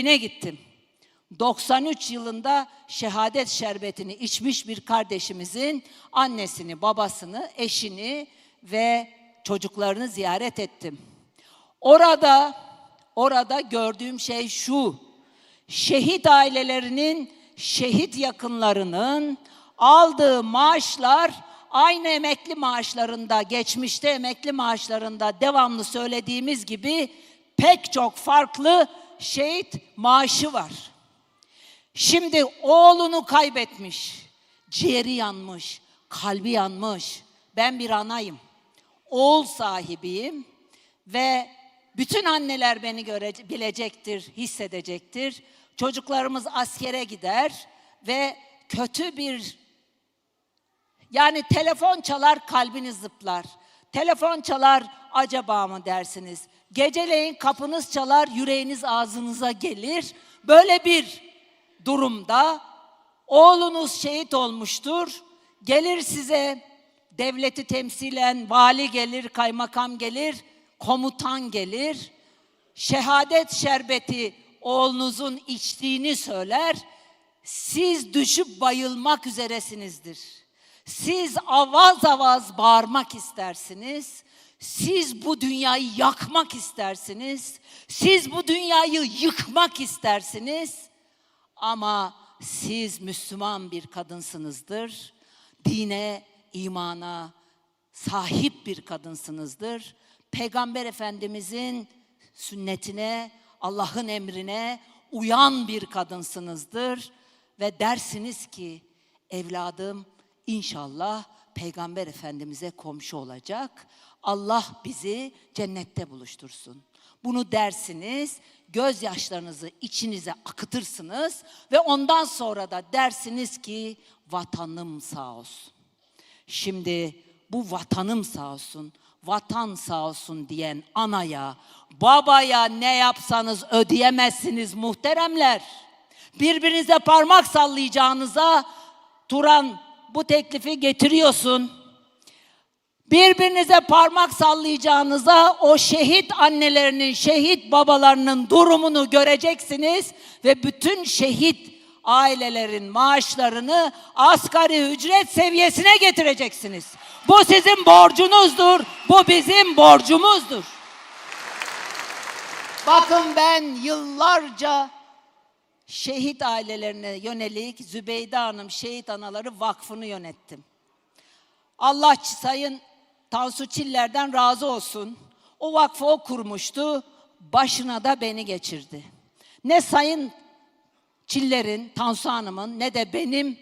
evine gittim. 93 yılında şehadet şerbetini içmiş bir kardeşimizin annesini, babasını, eşini ve çocuklarını ziyaret ettim. Orada orada gördüğüm şey şu. Şehit ailelerinin, şehit yakınlarının aldığı maaşlar aynı emekli maaşlarında, geçmişte emekli maaşlarında devamlı söylediğimiz gibi pek çok farklı şehit maaşı var. Şimdi oğlunu kaybetmiş, ciğeri yanmış, kalbi yanmış. Ben bir anayım, oğul sahibiyim ve bütün anneler beni göre, bilecektir, hissedecektir. Çocuklarımız askere gider ve kötü bir yani telefon çalar kalbiniz zıplar. Telefon çalar acaba mı dersiniz? Geceleyin kapınız çalar yüreğiniz ağzınıza gelir. Böyle bir durumda oğlunuz şehit olmuştur. Gelir size devleti temsilen vali gelir, kaymakam gelir, komutan gelir. Şehadet şerbeti oğlunuzun içtiğini söyler. Siz düşüp bayılmak üzeresinizdir. Siz avaz avaz bağırmak istersiniz. Siz bu dünyayı yakmak istersiniz. Siz bu dünyayı yıkmak istersiniz. Ama siz Müslüman bir kadınsınızdır. Dine, imana sahip bir kadınsınızdır. Peygamber Efendimizin sünnetine, Allah'ın emrine uyan bir kadınsınızdır ve dersiniz ki evladım inşallah Peygamber Efendimiz'e komşu olacak. Allah bizi cennette buluştursun. Bunu dersiniz, gözyaşlarınızı içinize akıtırsınız ve ondan sonra da dersiniz ki vatanım sağ olsun. Şimdi bu vatanım sağ olsun, vatan sağ olsun diyen anaya, babaya ne yapsanız ödeyemezsiniz muhteremler. Birbirinize parmak sallayacağınıza Turan bu teklifi getiriyorsun. Birbirinize parmak sallayacağınıza o şehit annelerinin, şehit babalarının durumunu göreceksiniz ve bütün şehit ailelerin maaşlarını asgari ücret seviyesine getireceksiniz. Bu sizin borcunuzdur. Bu bizim borcumuzdur. Bakın ben yıllarca şehit ailelerine yönelik Zübeyde Hanım Şehit Anaları Vakfı'nı yönettim. Allah Sayın Tansu Çiller'den razı olsun. O vakfı o kurmuştu. Başına da beni geçirdi. Ne Sayın Çiller'in, Tansu Hanım'ın ne de benim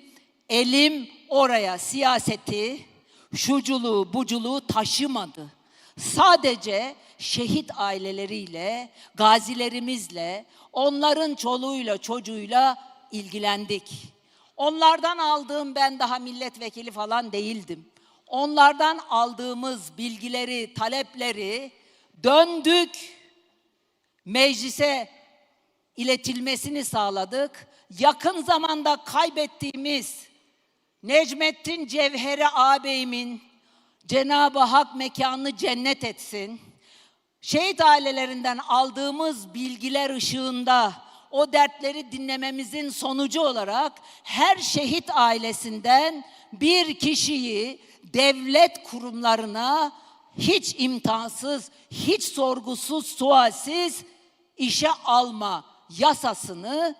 elim oraya siyaseti, şuculuğu, buculuğu taşımadı. Sadece şehit aileleriyle, gazilerimizle, onların çoluğuyla, çocuğuyla ilgilendik. Onlardan aldığım ben daha milletvekili falan değildim. Onlardan aldığımız bilgileri, talepleri döndük, meclise iletilmesini sağladık. Yakın zamanda kaybettiğimiz Necmettin Cevheri ağabeyimin Cenab-ı Hak mekanını cennet etsin. Şehit ailelerinden aldığımız bilgiler ışığında o dertleri dinlememizin sonucu olarak her şehit ailesinden bir kişiyi devlet kurumlarına hiç imtansız, hiç sorgusuz, sualsiz işe alma yasasını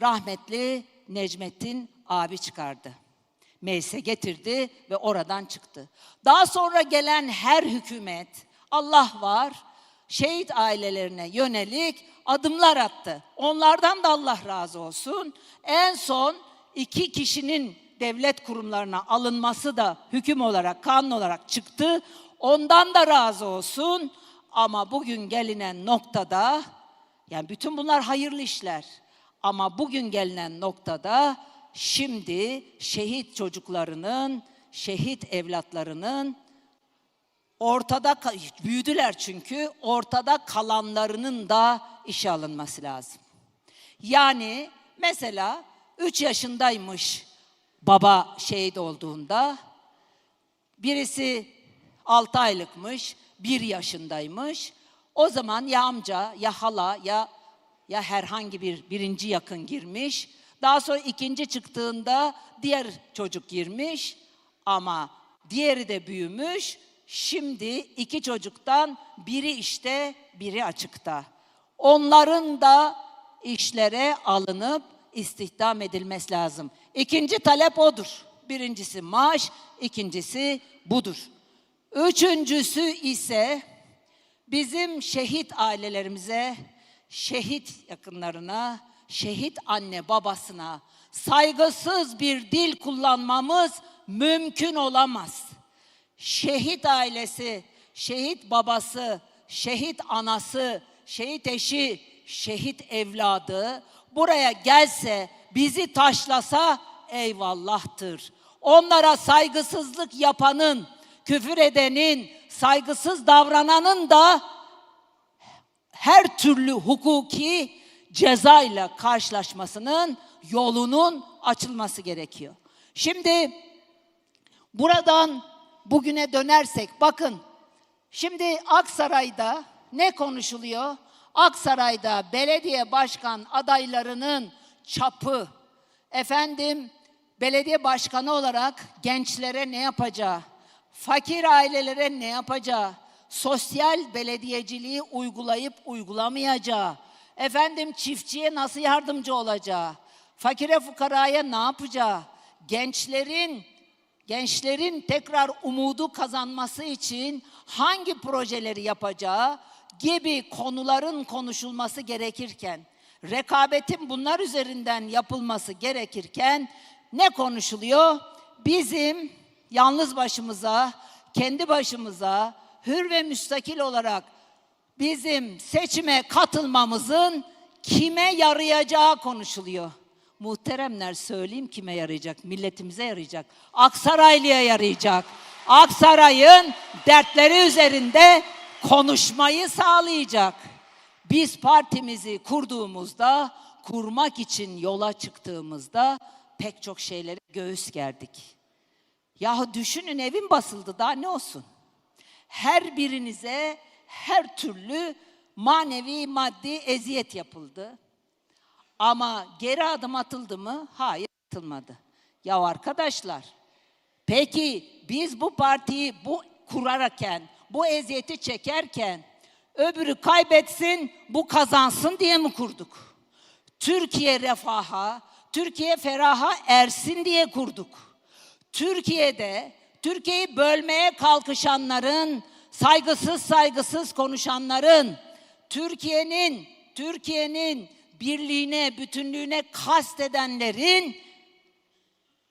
rahmetli Necmettin abi çıkardı. Meclise getirdi ve oradan çıktı. Daha sonra gelen her hükümet, Allah var, şehit ailelerine yönelik adımlar attı. Onlardan da Allah razı olsun. En son iki kişinin devlet kurumlarına alınması da hüküm olarak, kanun olarak çıktı. Ondan da razı olsun. Ama bugün gelinen noktada, yani bütün bunlar hayırlı işler. Ama bugün gelinen noktada şimdi şehit çocuklarının, şehit evlatlarının ortada büyüdüler çünkü ortada kalanlarının da işe alınması lazım. Yani mesela 3 yaşındaymış baba şehit olduğunda birisi 6 aylıkmış, 1 yaşındaymış. O zaman ya amca ya hala ya ya herhangi bir birinci yakın girmiş. Daha sonra ikinci çıktığında diğer çocuk girmiş ama diğeri de büyümüş. Şimdi iki çocuktan biri işte, biri açıkta. Onların da işlere alınıp istihdam edilmesi lazım. İkinci talep odur. Birincisi maaş, ikincisi budur. Üçüncüsü ise bizim şehit ailelerimize, şehit yakınlarına, şehit anne babasına saygısız bir dil kullanmamız mümkün olamaz. Şehit ailesi, şehit babası, şehit anası, şehit eşi, şehit evladı buraya gelse, bizi taşlasa eyvallahtır. Onlara saygısızlık yapanın, küfür edenin, saygısız davrananın da her türlü hukuki cezayla karşılaşmasının yolunun açılması gerekiyor. Şimdi buradan bugüne dönersek bakın şimdi Aksaray'da ne konuşuluyor? Aksaray'da belediye başkan adaylarının çapı efendim belediye başkanı olarak gençlere ne yapacağı, fakir ailelere ne yapacağı, sosyal belediyeciliği uygulayıp uygulamayacağı, efendim çiftçiye nasıl yardımcı olacağı, fakire fukaraya ne yapacağı, gençlerin gençlerin tekrar umudu kazanması için hangi projeleri yapacağı gibi konuların konuşulması gerekirken, rekabetin bunlar üzerinden yapılması gerekirken ne konuşuluyor? Bizim yalnız başımıza, kendi başımıza, hür ve müstakil olarak bizim seçime katılmamızın kime yarayacağı konuşuluyor. Muhteremler söyleyeyim kime yarayacak? Milletimize yarayacak. Aksaraylı'ya yarayacak. Aksaray'ın dertleri üzerinde konuşmayı sağlayacak. Biz partimizi kurduğumuzda, kurmak için yola çıktığımızda pek çok şeylere göğüs gerdik. Yahu düşünün evin basıldı daha ne olsun? Her birinize her türlü manevi maddi eziyet yapıldı. Ama geri adım atıldı mı? Hayır atılmadı. Ya arkadaşlar, peki biz bu partiyi bu kurarken, bu eziyeti çekerken öbürü kaybetsin, bu kazansın diye mi kurduk? Türkiye refaha, Türkiye feraha ersin diye kurduk. Türkiye'de Türkiye'yi bölmeye kalkışanların, saygısız saygısız konuşanların, Türkiye'nin Türkiye'nin birliğine, bütünlüğüne kastedenlerin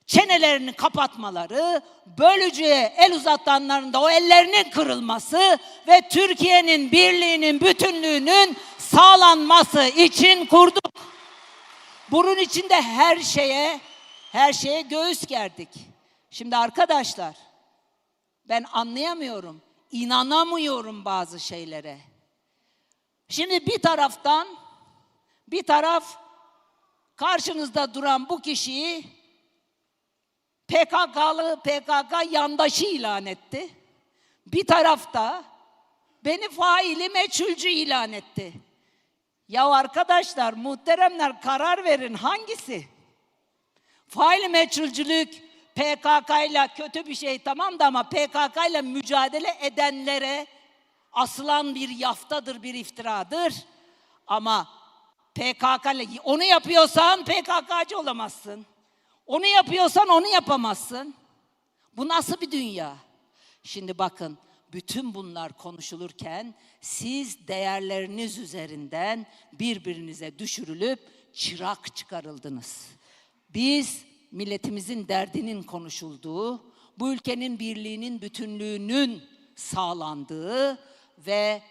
çenelerini kapatmaları, bölücüye el uzatanların da o ellerinin kırılması ve Türkiye'nin birliğinin, bütünlüğünün sağlanması için kurduk. Bunun içinde her şeye, her şeye göğüs gerdik. Şimdi arkadaşlar, ben anlayamıyorum, inanamıyorum bazı şeylere. Şimdi bir taraftan, bir taraf karşınızda duran bu kişiyi PKK'lı PKK yandaşı ilan etti. Bir tarafta beni faili meçhulcü ilan etti. Ya arkadaşlar, muhteremler karar verin hangisi? Faili meçhulcülük PKK ile kötü bir şey tamam da ama PKK ile mücadele edenlere asılan bir yaftadır, bir iftiradır. Ama PKK ile onu yapıyorsan PKK'cı olamazsın. Onu yapıyorsan onu yapamazsın. Bu nasıl bir dünya? Şimdi bakın bütün bunlar konuşulurken siz değerleriniz üzerinden birbirinize düşürülüp çırak çıkarıldınız. Biz milletimizin derdinin konuşulduğu, bu ülkenin birliğinin, bütünlüğünün sağlandığı ve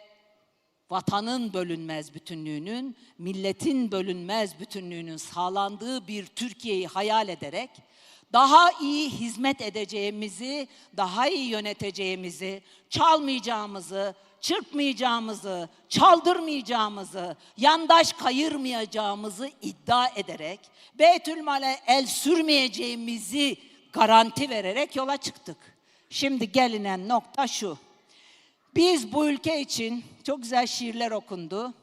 vatanın bölünmez bütünlüğünün, milletin bölünmez bütünlüğünün sağlandığı bir Türkiye'yi hayal ederek daha iyi hizmet edeceğimizi, daha iyi yöneteceğimizi, çalmayacağımızı, çırpmayacağımızı, çaldırmayacağımızı, yandaş kayırmayacağımızı iddia ederek, Beytülmal'e el sürmeyeceğimizi garanti vererek yola çıktık. Şimdi gelinen nokta şu. Biz bu ülke için çok güzel şiirler okundu.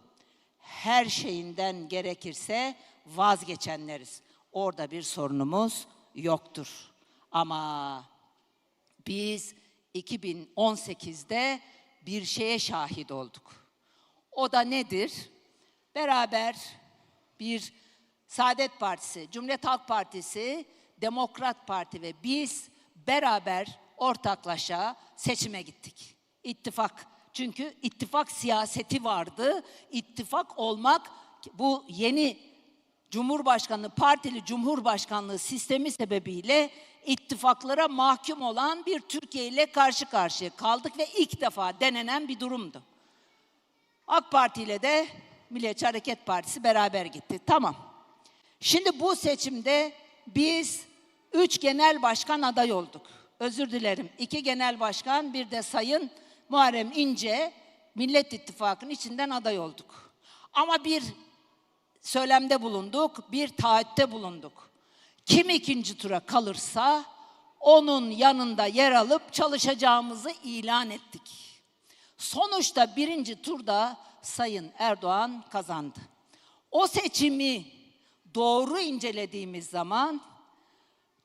her şeyinden gerekirse vazgeçenleriz. Orada bir sorunumuz yoktur. Ama biz 2018'de bir şeye şahit olduk. O da nedir? Beraber bir Saadet Partisi, Cumhuriyet Halk Partisi, Demokrat Parti ve biz beraber ortaklaşa seçime gittik. İttifak. Çünkü ittifak siyaseti vardı. İttifak olmak bu yeni Cumhurbaşkanlığı, partili Cumhurbaşkanlığı sistemi sebebiyle ittifaklara mahkum olan bir Türkiye ile karşı karşıya kaldık ve ilk defa denenen bir durumdu. AK Parti ile de Milliyetçi Hareket Partisi beraber gitti. Tamam. Şimdi bu seçimde biz üç genel başkan aday olduk. Özür dilerim. iki genel başkan bir de Sayın Muharrem İnce Millet İttifakı'nın içinden aday olduk. Ama bir söylemde bulunduk, bir taahhütte bulunduk. Kim ikinci tura kalırsa onun yanında yer alıp çalışacağımızı ilan ettik. Sonuçta birinci turda Sayın Erdoğan kazandı. O seçimi doğru incelediğimiz zaman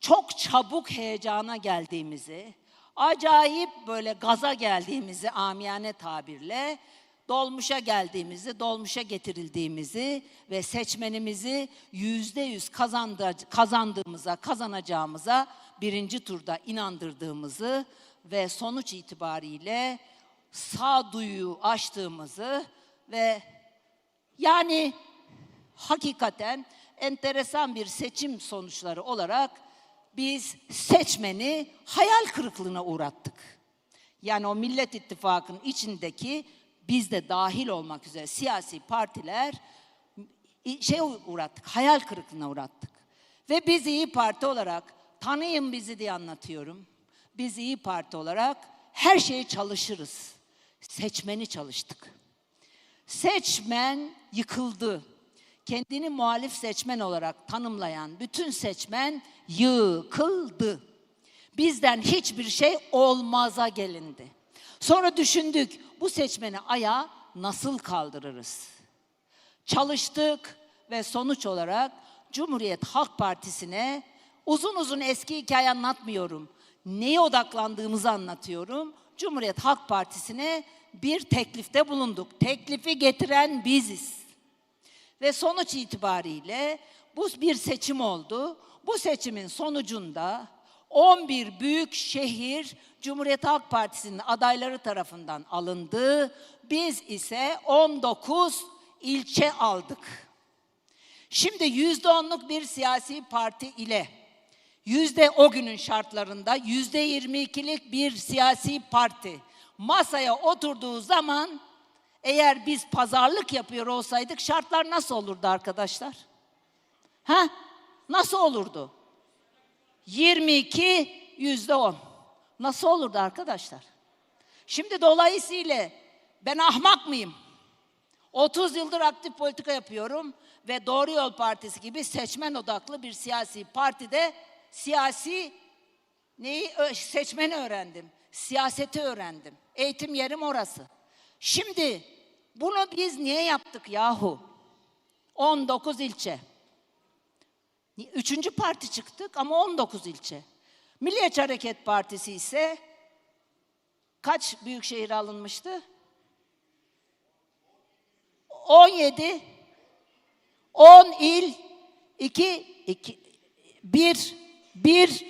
çok çabuk heyecana geldiğimizi, acayip böyle gaza geldiğimizi amiyane tabirle dolmuşa geldiğimizi, dolmuşa getirildiğimizi ve seçmenimizi yüzde yüz kazandı, kazandığımıza, kazanacağımıza birinci turda inandırdığımızı ve sonuç itibariyle sağduyu açtığımızı ve yani hakikaten enteresan bir seçim sonuçları olarak biz seçmeni hayal kırıklığına uğrattık. Yani o Millet İttifakı'nın içindeki biz de dahil olmak üzere siyasi partiler şey uğrattık, hayal kırıklığına uğrattık. Ve biz İyi Parti olarak, tanıyın bizi diye anlatıyorum. Biz İyi Parti olarak her şeyi çalışırız. Seçmeni çalıştık. Seçmen yıkıldı. Kendini muhalif seçmen olarak tanımlayan bütün seçmen yıkıldı. Bizden hiçbir şey olmaza gelindi. Sonra düşündük bu seçmeni ayağa nasıl kaldırırız? Çalıştık ve sonuç olarak Cumhuriyet Halk Partisi'ne uzun uzun eski hikaye anlatmıyorum. Neye odaklandığımızı anlatıyorum. Cumhuriyet Halk Partisi'ne bir teklifte bulunduk. Teklifi getiren biziz. Ve sonuç itibariyle bu bir seçim oldu. Bu seçimin sonucunda 11 büyük şehir Cumhuriyet Halk Partisi'nin adayları tarafından alındı. Biz ise 19 ilçe aldık. Şimdi yüzde onluk bir siyasi parti ile yüzde o günün şartlarında yüzde yirmi ikilik bir siyasi parti masaya oturduğu zaman eğer biz pazarlık yapıyor olsaydık şartlar nasıl olurdu arkadaşlar? Ha? Nasıl olurdu? 22 yüzde 10. Nasıl olurdu arkadaşlar? Şimdi dolayısıyla ben ahmak mıyım? 30 yıldır aktif politika yapıyorum ve Doğru Yol Partisi gibi seçmen odaklı bir siyasi partide siyasi neyi seçmeni öğrendim. Siyaseti öğrendim. Eğitim yerim orası. Şimdi bunu biz niye yaptık yahu? 19 ilçe. Üçüncü parti çıktık ama 19 ilçe. Milliyetçi Hareket Partisi ise kaç büyük şehir alınmıştı? 17 10 il 2 2 1 1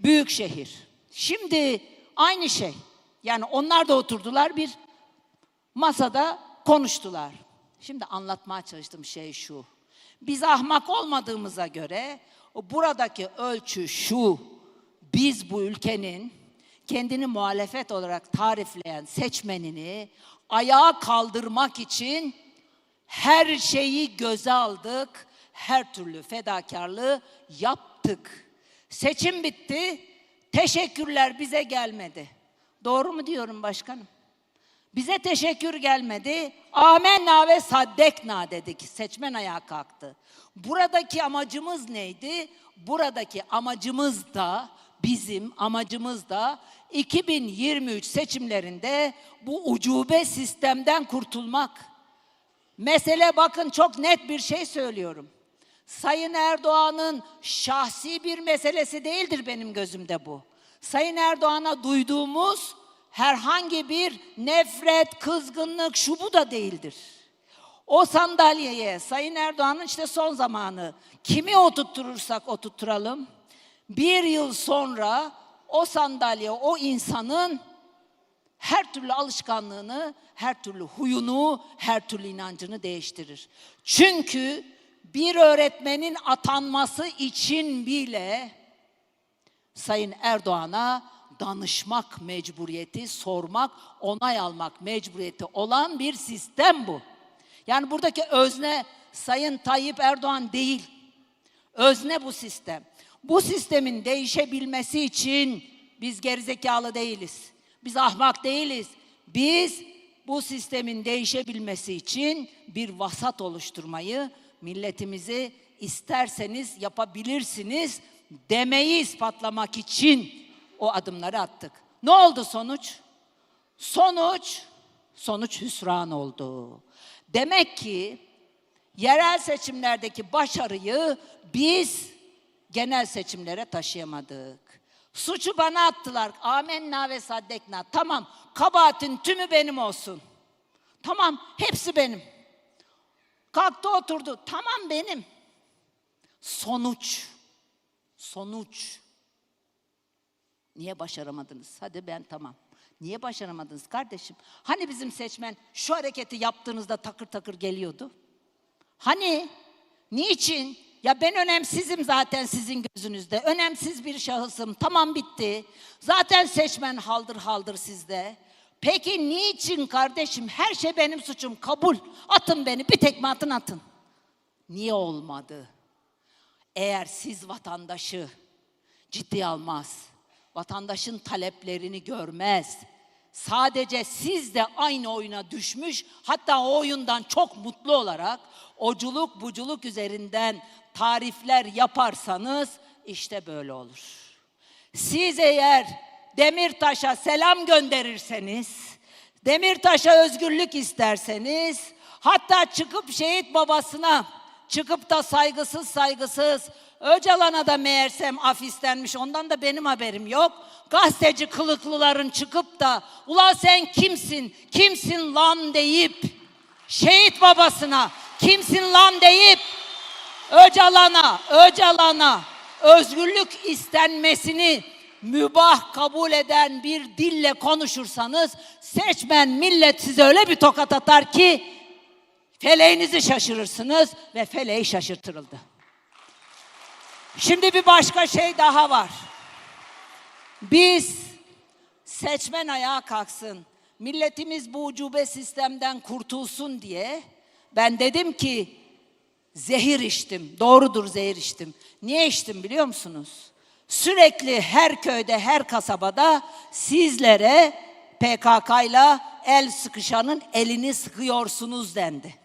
büyük şehir. Şimdi aynı şey. Yani onlar da oturdular bir masada konuştular. Şimdi anlatmaya çalıştığım şey şu. Biz ahmak olmadığımıza göre buradaki ölçü şu. Biz bu ülkenin kendini muhalefet olarak tarifleyen seçmenini ayağa kaldırmak için her şeyi göze aldık. Her türlü fedakarlığı yaptık. Seçim bitti. Teşekkürler bize gelmedi. Doğru mu diyorum başkanım? Bize teşekkür gelmedi. Amenna ve saddekna dedik. Seçmen ayağa kalktı. Buradaki amacımız neydi? Buradaki amacımız da bizim amacımız da 2023 seçimlerinde bu ucube sistemden kurtulmak. Mesele bakın çok net bir şey söylüyorum. Sayın Erdoğan'ın şahsi bir meselesi değildir benim gözümde bu. Sayın Erdoğan'a duyduğumuz herhangi bir nefret, kızgınlık şu bu da değildir. O sandalyeye Sayın Erdoğan'ın işte son zamanı kimi oturtturursak oturtturalım bir yıl sonra o sandalye o insanın her türlü alışkanlığını, her türlü huyunu, her türlü inancını değiştirir. Çünkü bir öğretmenin atanması için bile Sayın Erdoğan'a danışmak mecburiyeti, sormak, onay almak mecburiyeti olan bir sistem bu. Yani buradaki özne Sayın Tayyip Erdoğan değil. Özne bu sistem. Bu sistemin değişebilmesi için biz gerizekalı değiliz. Biz ahmak değiliz. Biz bu sistemin değişebilmesi için bir vasat oluşturmayı, milletimizi isterseniz yapabilirsiniz demeyi ispatlamak için o adımları attık. Ne oldu sonuç? Sonuç, sonuç hüsran oldu. Demek ki yerel seçimlerdeki başarıyı biz genel seçimlere taşıyamadık. Suçu bana attılar. Amenna ve saddekna. Tamam, kabahatin tümü benim olsun. Tamam, hepsi benim. Kalktı oturdu. Tamam benim. Sonuç. Sonuç. Niye başaramadınız? Hadi ben tamam. Niye başaramadınız kardeşim? Hani bizim seçmen şu hareketi yaptığınızda takır takır geliyordu? Hani? Niçin? Ya ben önemsizim zaten sizin gözünüzde. Önemsiz bir şahısım. Tamam bitti. Zaten seçmen haldır haldır sizde. Peki niçin kardeşim? Her şey benim suçum. Kabul. Atın beni. Bir tekme atın atın. Niye olmadı? Eğer siz vatandaşı ciddiye almaz, vatandaşın taleplerini görmez, sadece siz de aynı oyuna düşmüş, hatta o oyundan çok mutlu olarak oculuk buculuk üzerinden tarifler yaparsanız işte böyle olur. Siz eğer Demirtaş'a selam gönderirseniz, Demirtaş'a özgürlük isterseniz, hatta çıkıp şehit babasına çıkıp da saygısız saygısız Öcalan'a da meğersem af istenmiş ondan da benim haberim yok. Gazeteci kılıklıların çıkıp da ulan sen kimsin, kimsin lan? deyip şehit babasına kimsin lan? deyip Öcalan'a, Öcalan'a özgürlük istenmesini mübah kabul eden bir dille konuşursanız seçmen millet size öyle bir tokat atar ki feleğinizi şaşırırsınız ve feleği şaşırtırıldı. Şimdi bir başka şey daha var. Biz seçmen ayağa kalksın, milletimiz bu ucube sistemden kurtulsun diye ben dedim ki zehir içtim. Doğrudur zehir içtim. Niye içtim biliyor musunuz? Sürekli her köyde, her kasabada sizlere PKK'yla el sıkışanın elini sıkıyorsunuz dendi.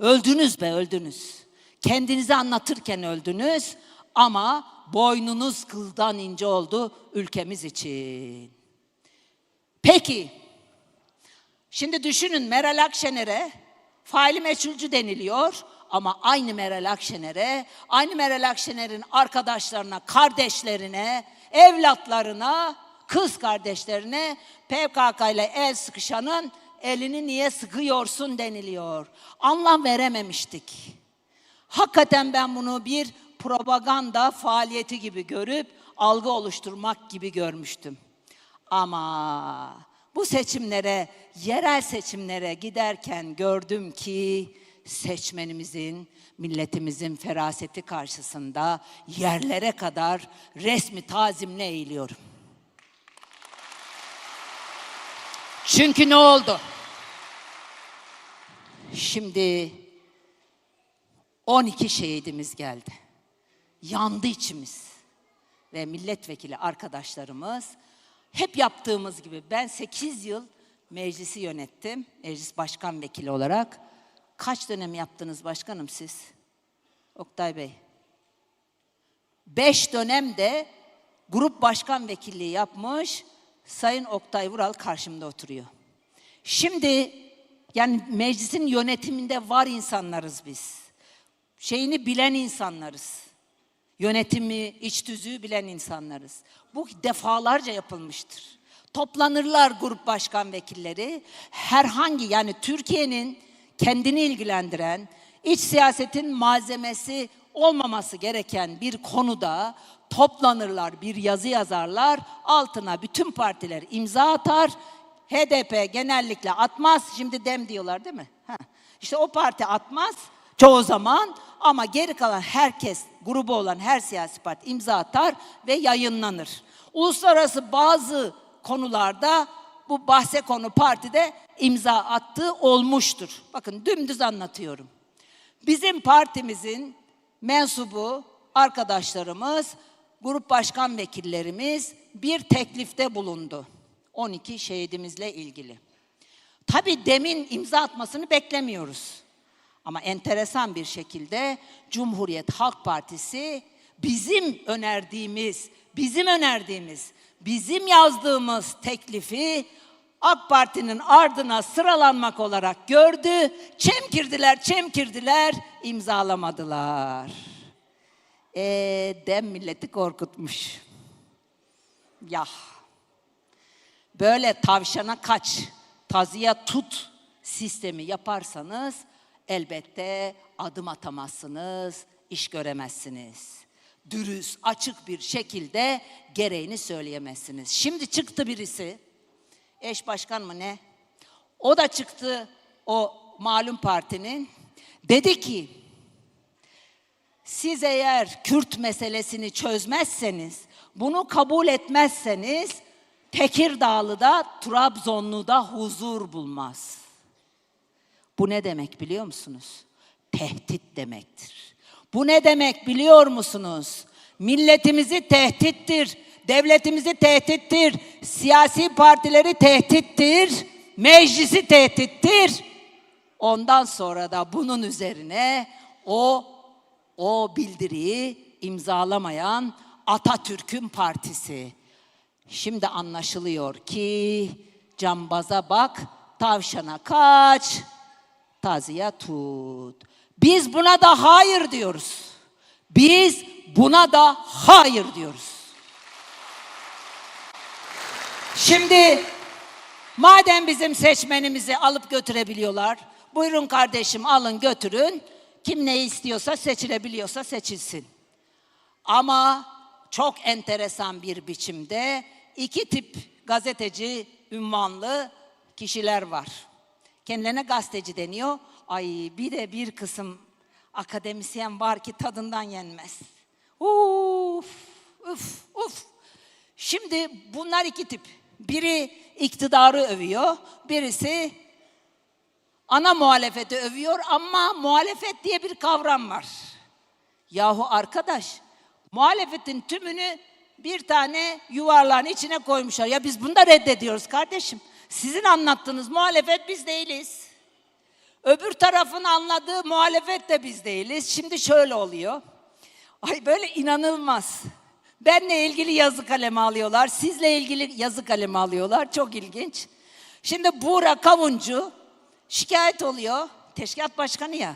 Öldünüz be öldünüz. Kendinizi anlatırken öldünüz ama boynunuz kıldan ince oldu ülkemiz için. Peki, şimdi düşünün Meral Akşener'e faili meçhulcü deniliyor ama aynı Meral Akşener'e, aynı Meral Akşener'in arkadaşlarına, kardeşlerine, evlatlarına, kız kardeşlerine PKK ile el sıkışanın elini niye sıkıyorsun deniliyor. Anlam verememiştik. Hakikaten ben bunu bir propaganda faaliyeti gibi görüp algı oluşturmak gibi görmüştüm. Ama bu seçimlere, yerel seçimlere giderken gördüm ki seçmenimizin, milletimizin feraseti karşısında yerlere kadar resmi tazimle eğiliyorum. Çünkü ne oldu? Şimdi 12 şehidimiz geldi. Yandı içimiz. Ve milletvekili arkadaşlarımız hep yaptığımız gibi ben 8 yıl meclisi yönettim. Meclis başkan vekili olarak. Kaç dönem yaptınız başkanım siz? Oktay Bey. 5 dönemde grup başkan vekilliği yapmış Sayın Oktay Vural karşımda oturuyor. Şimdi Yani meclisin yönetiminde var insanlarız biz. Şeyini bilen insanlarız. Yönetimi, iç tüzüğü bilen insanlarız. Bu defalarca yapılmıştır. Toplanırlar grup başkan vekilleri. Herhangi yani Türkiye'nin kendini ilgilendiren, iç siyasetin malzemesi olmaması gereken bir konuda toplanırlar, bir yazı yazarlar. Altına bütün partiler imza atar. HDP genellikle atmaz. Şimdi dem diyorlar değil mi? Ha. İşte o parti atmaz çoğu zaman ama geri kalan herkes grubu olan her siyasi parti imza atar ve yayınlanır. Uluslararası bazı konularda bu bahse konu partide imza attığı olmuştur. Bakın dümdüz anlatıyorum. Bizim partimizin mensubu arkadaşlarımız, grup başkan vekillerimiz bir teklifte bulundu. 12 şehidimizle ilgili. Tabii demin imza atmasını beklemiyoruz. Ama enteresan bir şekilde Cumhuriyet Halk Partisi bizim önerdiğimiz, bizim önerdiğimiz, bizim yazdığımız teklifi AK Parti'nin ardına sıralanmak olarak gördü. Çemkirdiler, çemkirdiler, imzalamadılar. Eee dem milleti korkutmuş. Yah. Böyle tavşana kaç, tazıya tut sistemi yaparsanız elbette adım atamazsınız, iş göremezsiniz. Dürüst, açık bir şekilde gereğini söyleyemezsiniz. Şimdi çıktı birisi, eş başkan mı ne? O da çıktı o malum partinin. Dedi ki, siz eğer Kürt meselesini çözmezseniz, bunu kabul etmezseniz Tekirdağlı'da, Trabzonlu'da huzur bulmaz. Bu ne demek biliyor musunuz? Tehdit demektir. Bu ne demek biliyor musunuz? Milletimizi tehdittir, devletimizi tehdittir, siyasi partileri tehdittir, meclisi tehdittir. Ondan sonra da bunun üzerine o o bildiriyi imzalamayan Atatürk'ün partisi. Şimdi anlaşılıyor ki cambaza bak, tavşana kaç, tazıya tut. Biz buna da hayır diyoruz. Biz buna da hayır diyoruz. Şimdi madem bizim seçmenimizi alıp götürebiliyorlar, buyurun kardeşim alın götürün. Kim ne istiyorsa seçilebiliyorsa seçilsin. Ama çok enteresan bir biçimde iki tip gazeteci ünvanlı kişiler var. Kendilerine gazeteci deniyor. Ay bir de bir kısım akademisyen var ki tadından yenmez. Uf, uf, uf. Şimdi bunlar iki tip. Biri iktidarı övüyor, birisi ana muhalefeti övüyor ama muhalefet diye bir kavram var. Yahu arkadaş, muhalefetin tümünü bir tane yuvarlağın içine koymuşlar. Ya biz bunu da reddediyoruz kardeşim. Sizin anlattığınız muhalefet biz değiliz. Öbür tarafın anladığı muhalefet de biz değiliz. Şimdi şöyle oluyor. Ay böyle inanılmaz. Benle ilgili yazı kalemi alıyorlar. Sizle ilgili yazı kalemi alıyorlar. Çok ilginç. Şimdi Buğra Kavuncu şikayet oluyor. Teşkilat başkanı ya.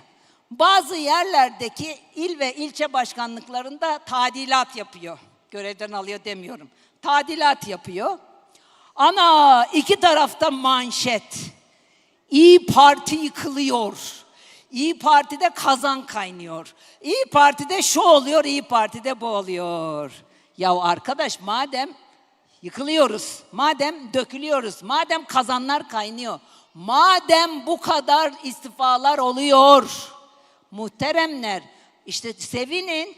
Bazı yerlerdeki il ve ilçe başkanlıklarında tadilat yapıyor. Görevden alıyor demiyorum. Tadilat yapıyor. Ana iki tarafta manşet. İyi Parti yıkılıyor. İyi Parti'de kazan kaynıyor. İyi Parti'de şu oluyor, İyi Parti'de bu oluyor. Ya arkadaş madem yıkılıyoruz, madem dökülüyoruz, madem kazanlar kaynıyor, madem bu kadar istifalar oluyor, muhteremler işte sevinin,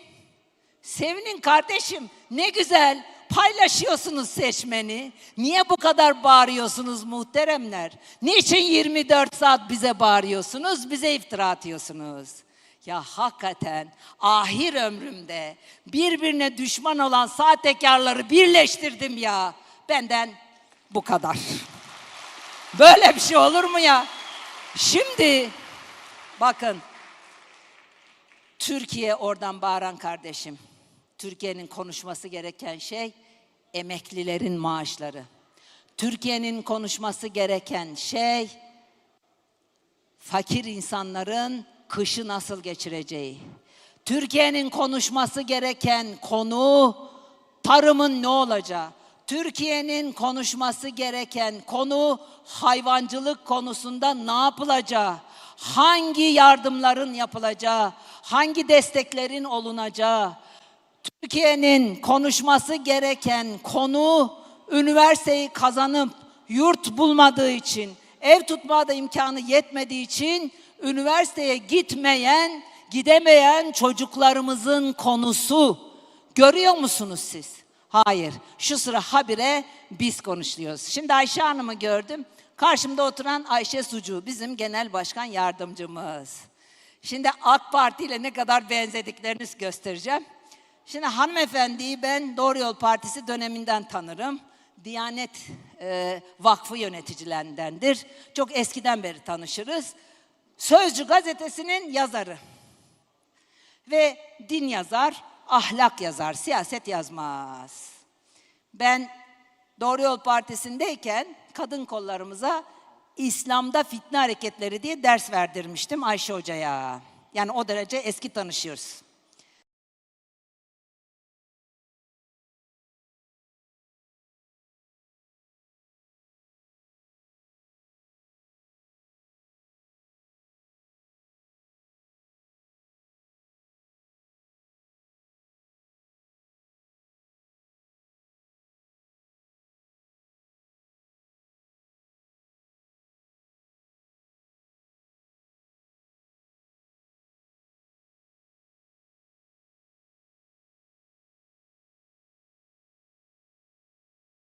sevinin kardeşim ne güzel paylaşıyorsunuz seçmeni. Niye bu kadar bağırıyorsunuz muhteremler? Niçin 24 saat bize bağırıyorsunuz, bize iftira atıyorsunuz? Ya hakikaten ahir ömrümde birbirine düşman olan sahtekarları birleştirdim ya. Benden bu kadar. Böyle bir şey olur mu ya? Şimdi bakın Türkiye oradan bağıran kardeşim. Türkiye'nin konuşması gereken şey emeklilerin maaşları. Türkiye'nin konuşması gereken şey fakir insanların kışı nasıl geçireceği. Türkiye'nin konuşması gereken konu tarımın ne olacağı. Türkiye'nin konuşması gereken konu hayvancılık konusunda ne yapılacağı, hangi yardımların yapılacağı, hangi desteklerin olunacağı, Türkiye'nin konuşması gereken konu üniversiteyi kazanıp yurt bulmadığı için, ev tutmaya da imkanı yetmediği için üniversiteye gitmeyen, gidemeyen çocuklarımızın konusu. Görüyor musunuz siz? Hayır. Şu sıra habire biz konuşuyoruz. Şimdi Ayşe Hanım'ı gördüm. Karşımda oturan Ayşe Sucu bizim genel başkan yardımcımız. Şimdi AK Parti ile ne kadar benzediklerini göstereceğim. Şimdi hanımefendiyi ben Doğru Yol Partisi döneminden tanırım. Diyanet e, Vakfı yöneticilerindendir. Çok eskiden beri tanışırız. Sözcü gazetesinin yazarı. Ve din yazar, ahlak yazar, siyaset yazmaz. Ben Doğru Yol Partisi'ndeyken kadın kollarımıza İslam'da fitne hareketleri diye ders verdirmiştim Ayşe Hoca'ya. Yani o derece eski tanışıyoruz.